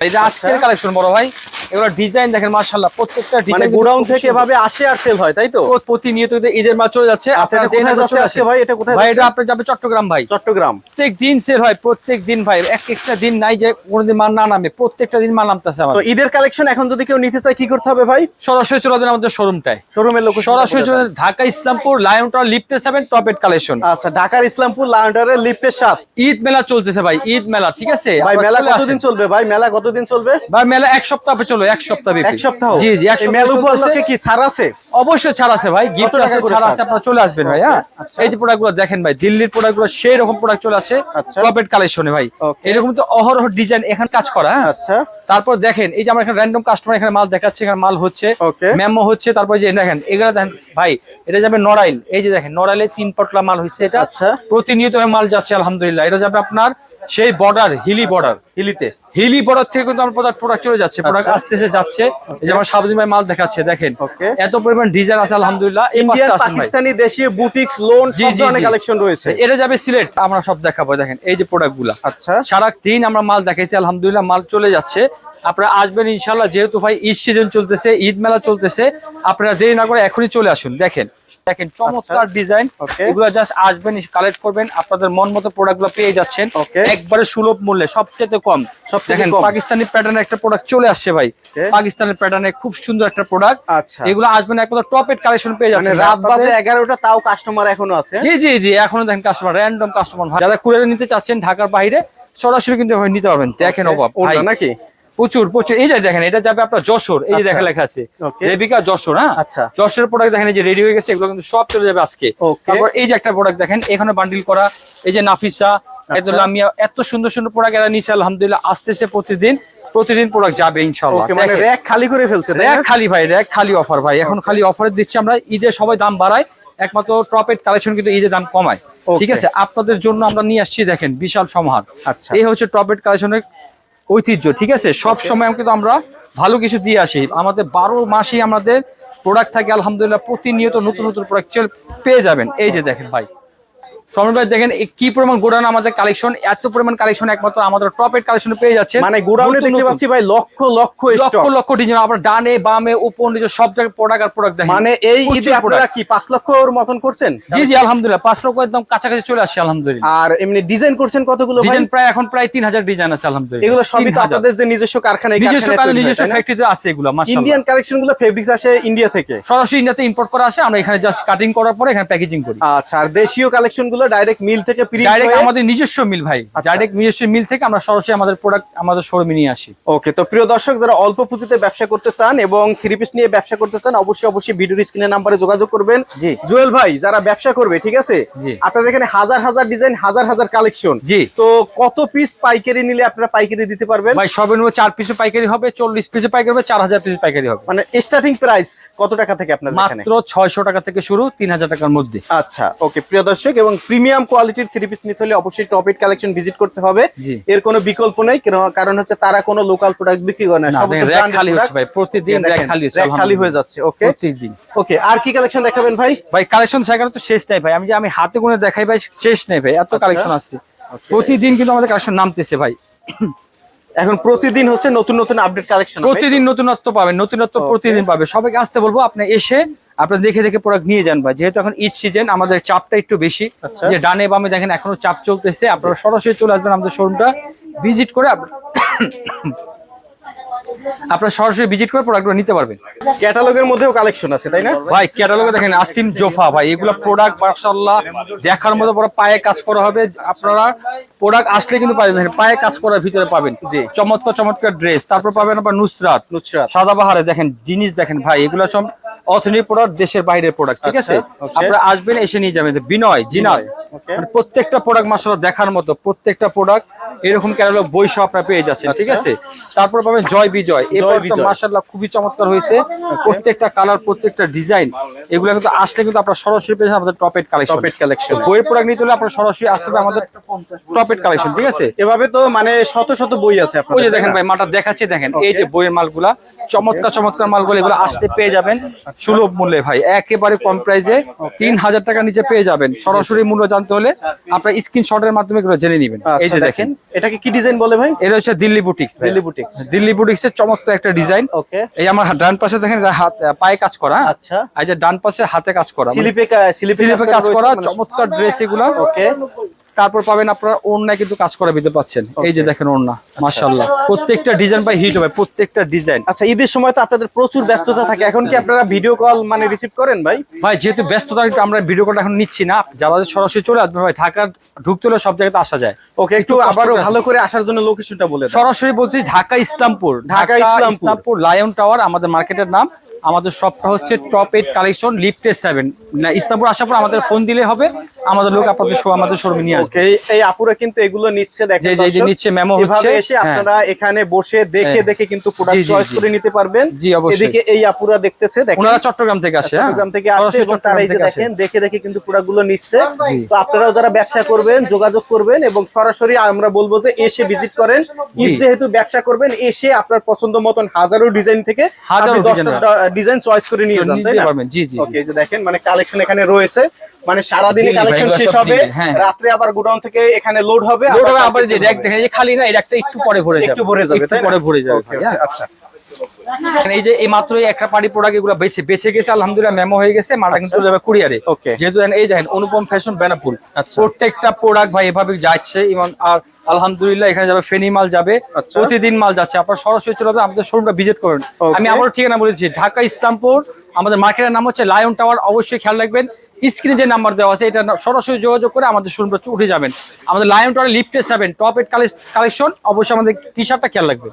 এটা আজকের কালেকশন বড় ভাই। এগুলো ডিজাইন দেখেন মাশাআল্লাহ প্রত্যেকটা মানে ডিজাইন গোডাউন থেকে এভাবে আসে আর সেল হয় তাই তো? প্রতিনিয়ত ঈদের মাল চলে যাচ্ছে। আচ্ছা আপনারা কোথায় যাচ্ছে আজকে ভাই? এটা কোথায় ভাই এটা আপনার যাবে চট্টগ্রাম ভাই। চট্টগ্রাম। প্রত্যেক দিন সেল হয় প্রত্যেক দিন ভাই। এক একটা দিন নাই যে কোনোদিন মাল না নামে প্রত্যেকটা দিন মাল নামতেছে তো ঈদের কালেকশন এখন যদি কেউ নিতে চায় কি করতে হবে ভাই? সরাসরি চলে যাবেন আমাদের শোরুমটায় শোরুমের লোক সরাসরি চলে ঢাকা ইসলামপুর লায়ন টাওয়ার লিফটে সেভেন টপেট কালেকশন আচ্ছা ঢাকার ইসলামপুর লাউন্ডারের লিফটের ঈদ মেলা চলতেছে ভাই। ঈদ মেলা ঠিক আছে? ভাই মেলা কতদিন চলবে ভাই? মেলা কতদিন চলবে? ভাই মেলা এক সপ্তাহ চলো এক সপ্তাহ এক সপ্তাহ। জি জি এক মেলা উপলক্ষে কি? ছাড় আছে? অবশ্যই ছাড় আছে ভাই গিফট আছে ছাড়? আছে আপনারা চলে আসবেন ভাই হ্যাঁ? আচ্ছা। এই যে প্রোডাক্টগুলো দেখেন ভাই দিল্লির প্রোডাক্টগুলো সেই রকম প্রোডাক্ট চলে আসে আচ্ছা। প্রপেট কালেকশনে ভাই। এরকম তো অহরহ ডিজাইন এখানে কাজ করা হ্যাঁ? আচ্ছা। তারপর দেখেন এই যে আমরা এখানে র্যান্ডম কাস্টমার এখানে মাল দেখাচ্ছে এখানে মাল হচ্ছে. মেমো হচ্ছে তারপর যে দেখেন এগুলো দেখেন ভাই এটা যাবে নড়াইল। এই যে দেখেন নড়াইলে তিন পটলা মাল হচ্ছে এটা। আচ্ছা। প্রতিনিয়ত মাল যাচ্ছে আলহামদুলিল্লাহ। এটা যাবে আপনার সেই বর্ডার হিলি বর্ডার হিলিতে হিলি বর্ডার থেকে কিন্তু আমার প্রোডাক্ট প্রোডাক্ট চলে যাচ্ছে প্রোডাক্ট আচ্ছা। আসতেছে যাচ্ছে। এই যে আমার সাবধান ভাই মাল দেখাচ্ছে দেখেন. এত পরিমাণ ডিজাইন আছে আলহামদুলিল্লাহ। এই পাঁচটা ভাই। পাকিস্তানি দেশীয় বুটিক্স লোন সব ধরনের কালেকশন রয়েছে। এটা যাবে সিলেট আমরা সব দেখাবো দেখেন এই যে প্রোডাক্টগুলা। আচ্ছা। সারা দিন আমরা মাল দেখাইছি আলহামদুলিল্লাহ মাল চলে যাচ্ছে। আপনারা আসবেন ইনশাল্লাহ যেহেতু ভাই ঈদ সিজন চলতেছে ঈদ মেলা চলতেছে আপনারা দেরি না করে এখনই চলে আসুন। দেখেন দেখেন চমৎকার ডিজাইন। এগুলো জাস্ট আসবেন কালেক্ট করবেন আপনাদের মন মতো প্রোডাক্টগুলো পেয়ে যাচ্ছেন। একবারে সুলভ মূল্যে সবচেয়ে কম। সবচেয়ে দেখেন কম। পাকিস্তানি প্যাটার্নের একটা প্রোডাক্ট চলে আসছে ভাই। পাকিস্তানের প্যাটার্নে খুব সুন্দর একটা প্রোডাক্ট আচ্ছা। এগুলো আসবেন একমাত্র টপেট কালেকশন পেয়ে মানে যাচ্ছেন রাত আপনাদের- বাজে এগারোটা তাও কাস্টমার এখনও আছে? জি জি জি এখনও দেখেন কাস্টমার র্যান্ডম কাস্টমার যারা কুরিয়ারে নিতে চাচ্ছেন ঢাকার বাইরে সরাসরি কিন্তু নিতে পারবেন। দেখেন অভাব নাকি? প্রচুর প্রচুর। এই যে দেখেন এটা যাবে আপনার যশোর। এই যে আচ্ছা। দেখা লেখা আছে. রেবিকা যশোর হ্যাঁ? আচ্ছা। যশোরের প্রোডাক্ট দেখেন এই যে রেডি হয়ে গেছে এগুলো কিন্তু সব চলে যাবে আজকে। তারপর এই যে একটা প্রোডাক্ট দেখেন এখানে বান্ডিল করা এই যে নাফিসা একদম লামিয়া এত সুন্দর সুন্দর প্রোডাক্ট এরা নিচে আলহামদুলিল্লাহ আসতেছে প্রতিদিন প্রতিদিন প্রোডাক্ট যাবে ইনশাআল্লাহ। মানে র‍্যাক খালি করে ফেলছে র্যাক খালি ভাই র্যাক খালি অফার ভাই। এখন খালি অফারে দিচ্ছি আমরা ঈদে সবাই দাম বাড়ায় একমাত্র টপেট কালেকশন কিন্তু ঈদের দাম কমায়। ঠিক আছে? আপনাদের জন্য আমরা নিয়ে আসছি দেখেন বিশাল সমাহার। আচ্ছা। এই হচ্ছে টপেট কালেকশনের ঐতিহ্য ঠিক আছে? সব সময় কিন্তু আমরা ভালো কিছু দিয়ে আসি। আমাদের বারো মাসই আমাদের প্রোডাক্ট থাকে আলহামদুলিল্লাহ প্রতিনিয়ত নতুন নতুন প্রোডাক্ট পেয়ে যাবেন। এই যে দেখেন ভাই সমর ভাই দেখেন কি পরিমাণ গোডাউন আমাদের কালেকশন এত পরিমাণ কালেকশন একমাত্র আমাদের টপেট কালেকশন পেয়ে যাচ্ছে। মানে গোডাউনে দেখতে পাচ্ছি ভাই লক্ষ লক্ষ লক্ষ লক্ষ ডিজাইন আপনার ডানে বামে উপর নিচে সব জায়গায় প্রোডাক্ট আর প্রোডাক্ট দেখেন। মানে এই ঈদে আপনারা। কি পাঁচ লক্ষর মতন করছেন? জি জি আলহামদুলিল্লাহ। পাঁচ লক্ষ একদম কাছাকাছি চলে আসছে আলহামদুলিল্লাহ। আর এমনি ডিজাইন করছেন কতগুলো ভাই? ডিজাইন প্রায় এখন প্রায় তিন হাজার ডিজাইন আছে আলহামদুলিল্লাহ। এগুলো সবই তো আপনাদের যে নিজস্ব নিজস্ব কারখানায় হয়, নিজস্ব ফ্যাক্টরিতে আছে এগুলো মাশাআল্লাহ। ইন্ডিয়ান কালেকশনগুলো ফেব্রিক্স আসে ইন্ডিয়া থেকে। সরাসরি ইন্ডিয়াতে ইম্পোর্ট করা আসে আমরা এখানে জাস্ট কাটিং করার পরে এখানে প্যাকেজিং করি। আচ্ছা আর দেশীয় কালেকশন গুলো ডাইরেক্ট মিল থেকে ডাইরেক্ট আমাদের নিজস্ব মিল ভাই। আচ্ছা। ডাইরেক্ট নিজস্ব মিল থেকে আমরা সরাসরি আমাদের প্রোডাক্ট আমাদের শোরুমে নিয়ে আসি। ওকে তো প্রিয় দর্শক যারা অল্প পুঁজিতে ব্যবসা করতে চান এবং থ্রি পিস নিয়ে ব্যবসা করতে চান অবশ্যই অবশ্যই ভিডিওর স্ক্রিনের নাম্বারে যোগাযোগ করবেন। জি। জুয়েল ভাই যারা ব্যবসা করবে ঠিক আছে? আপনাদের এখানে হাজার হাজার ডিজাইন হাজার হাজার কালেকশন জি। তো কত পিস পাইকারি নিলে আপনারা পাইকারি দিতে পারবেন? ভাই সর্বনিম্ন চার পিসে পাইকারি হবে চল্লিশ পিসে পাইকারি হবে চার হাজার পিসে পাইকারি হবে। মানে স্টার্টিং প্রাইস কত টাকা থেকে আপনাদের এখানে? মাত্র ছয়শো টাকা থেকে শুরু তিন হাজার টাকার মধ্যে। আচ্ছা ওকে প্রিয় দর্শক এবং প্রিমিয়াম কোয়ালিটির থ্রি পিস নিতে হলে অবশ্যই টপিক কালেকশন ভিজিট করতে হবে। এর কোনো বিকল্প নেই কারণ হচ্ছে তারা কোনো লোকাল প্রোডাক্ট বিক্রি করে না। প্রতিদিন খালি হয়ে যাচ্ছে ওকে প্রতিদিন। ওকে আর কি কালেকশন দেখাবেন ভাই? ভাই কালেকশন সেখানে তো শেষ নাই ভাই। আমি যে আমি হাতে গুনে দেখাই ভাই শেষ নেই ভাই। এত কালেকশন আসছে প্রতিদিন কিন্তু আমাদের কালেকশন নামতেছে ভাই। এখন প্রতিদিন হচ্ছে নতুন নতুন আপডেট কালেকশন প্রতিদিন নতুনত্ব পাবেন নতুনত্ব প্রতিদিন পাবে। সবাইকে আসতে বলব আপনি এসে আপনি দেখে দেখে প্রোডাক্ট নিয়ে যান ভাই। যেহেতু এখন ঈদ সিজন আমাদের চাপটা একটু বেশি। আচ্ছা। যে ডানে বামে দেখেন এখনও চাপ চলতেছে। আপনারা সরাসরি চলে আসবেন আমাদের শোরুমটা ভিজিট করে আপ- আপনারা সরাসরি ভিজিট করে প্রোডাক্টগুলো নিতে পারবেন। ক্যাটালগের মধ্যেও কালেকশন আছে তাই না? ভাই ক্যাটালগে দেখেন আসিম জোফা ভাই। এগুলো প্রোডাক্ট দেখার মতো বড় পায়ে কাজ করা হবে। আপনারা প্রোডাক্ট আসলে কিন্তু পাবেন। দেখেন পায়ে কাজ করার ভিতরে পাবেন। জি। চমৎকার চমৎকার ড্রেস তারপর পাবেন আবার নুসরাত। নুসরাত। সাদাবাহারে দেখেন জিনিস দেখেন ভাই। এগুলো সব অথেনিক প্রোডাক্ট দেশের বাইরের প্রোডাক্ট ঠিক আছে? আচ্ছা, আপনারা আসবেন এসে নিয়ে যাবেন। বিনয়. মানে প্রত্যেকটা প্রোডাক্ট দেখার মতো প্রত্যেকটা প্রোডাক্ট এরকম ক্যাটালগ বই সহ আপনারা পেয়ে যাচ্ছেন ঠিক আচ্ছা। আছে? তারপর পাবেন জয় বিজয়। এই জয় প্রোডাক্টটা বিজয়। খুবই চমৎকার হয়েছে। প্রত্যেকটা কালার প্রত্যেকটা ডিজাইন এগুলো কিন্তু আসলে কিন্তু আপনারা সরাসরি আমাদের কালেকশন কালেকশন বইয়ের প্রোডাক্ট নিতে হলে আপনারা সরাসরি আসতে হবে আমাদের কালেকশন ঠিক আছে? এভাবে তো মানে শত শত বই আছে ওই যে দেখেন ভাই মাটা দেখাচ্ছে দেখেন। এই যে বইয়ের মালগুলা চমৎকার চমৎকার মালগুলো এগুলো আসতে পেয়ে যাবেন সুলভ মূল্যে ভাই। একেবারে কম প্রাইসে তিন হাজার টাকা নিচে পেয়ে যাবেন। সরাসরি মূল্য জানতে হলে আপনার স্ক্রিনশটের মাধ্যমে এগুলো জেনে নেবেন। এই আচ্ছা, যে দেখেন। এটাকে কি ডিজাইন বলে ভাই? এটা হচ্ছে Delhi boutiques Delhi boutiques Delhi boutiques এর চমৎকার একটা ডিজাইন ওকে। এই আমার ডান পাশে দেখেন হাত পায়ে কাজ করা হ্যাঁ? আচ্ছা। এই যে ডান পাশে হাতে কাজ করা। মানে স্লিপে স্লিপে কাজ করা চমৎকার ড্রেস এগুলো। ওকে। তারপর পাবেন আপনারা ওড়নায় কিন্তু কাজ করা দিতে পাচ্ছেন। এই যে দেখেন ওড়না মাশাআল্লাহ। প্রত্যেকটা ডিজাইন বাই হিট হবে প্রত্যেকটা ডিজাইন আচ্ছা ঈদের সময় তো আপনাদের প্রচুর ব্যস্ততা থাকে। এখন কি আপনারা ভিডিও কল মানে রিসিভ করেন ভাই? ভাই যেহেতু ব্যস্ততা আমরা ভিডিও কল এখন নিচ্ছি না। যারা সরাসরি চলে আসবে ভাই ঢাকার ঢুকতে হলে সব জায়গাতে আসা যায়। ওকে একটু আবারও ভালো করে আসার জন্য লোকেশনটা বলে সরাসরি বলতে ঢাকা ইসলামপুর। ঢাকা। ইসলামপুর। লায়ন টাওয়ার আমাদের মার্কেটের নাম। আমাদের শপটা হচ্ছে টপ এইট কালেকশন লিফটে সেভেন ইসলামপুর আসার পর আমাদের ফোন দিলে হবে আমাদের লোক আপনাদের শো আমাদের শোরুমে নিয়ে আসবে এই আপুরা কিন্তু এগুলো নিচ্ছে দেখেন যে- যে- নিচ্ছে, এভাবে হচ্ছে, এসে হ্যাঁ। আপনারা এখানে বসে দেখে হ্যাঁ। দেখে কিন্তু প্রোডাক্ট চয়েস করে নিতে পারবেন জি, অবশ্যই। এদিকে এই আপুরা দেখতেছে দেখেন ওনারা চট্টগ্রাম থেকে আসে হ্যাঁ? চট্টগ্রাম থেকে এবং তারা এই যে আসে। দেখেন দেখে দেখে কিন্তু প্রোডাক্টগুলো নিচ্ছে তো আপনারাও যারা ব্যবসা করবেন যোগাযোগ করবেন এবং সরাসরি আমরা বলব যে এসে ভিজিট করেন ঈদ যেহেতু ব্যবসা করবেন এসে আপনার পছন্দ মতন হাজারো ডিজাইন থেকে হাজারো। ডিজাইন চয়েস করে নিয়ে যান নিতে তাই না পারবেন, জি, জি। ওকে যে দেখেন মানে কালেকশন এখানে রয়েছে মানে সারাদিনে দিনে কালেকশন শেষ হবে হ্যাঁ। রাত্রে আবার গোডাউন থেকে এখানে লোড হবে লোড হবে আবার যে র্যাক। দেখেন এই যে খালি না এই র্যাকটা একটু পরে ভরে যাবে একটু ভরে যাবে তাই না? পরে ভরে যাবে? আচ্ছা এই যে এই মাত্র একটা পার্টি প্রোডাক্ট এগুলো বেঁচে বেঁচে গেছে আলহামদুলিল্লাহ মেমো হয়ে গেছে মালটা কিন্তু চলে যাবে কুরিয়ারে। যেহেতু এই দেখেন অনুপম ফ্যাশন বেনাপুল আচ্ছা। প্রত্যেকটা প্রোডাক্ট ভাই এভাবে যাচ্ছে এবং আর আলহামদুলিল্লাহ এখানে যাবে ফেনি মাল যাবে আচ্ছা। প্রতিদিন মাল যাচ্ছে। আপনার সরাসরি চলে যাবেন আমাদের শোরুমটা ভিজিট করুন. আমি আবারও ঠিকানা বলেছি ঢাকা ইসলামপুর আমাদের মার্কেটের নাম হচ্ছে লায়ন টাওয়ার অবশ্যই খেয়াল রাখবেন। স্ক্রিনে যে নাম্বার দেওয়া আছে এটা সরাসরি যোগাযোগ করে আমাদের শোরুমটা উঠে যাবেন। আমাদের লায়ন টাওয়ার লিফটে যাবেন টপ এড কালেকশন অবশ্যই আমাদের টি শার্টটা খেয়াল রাখবেন।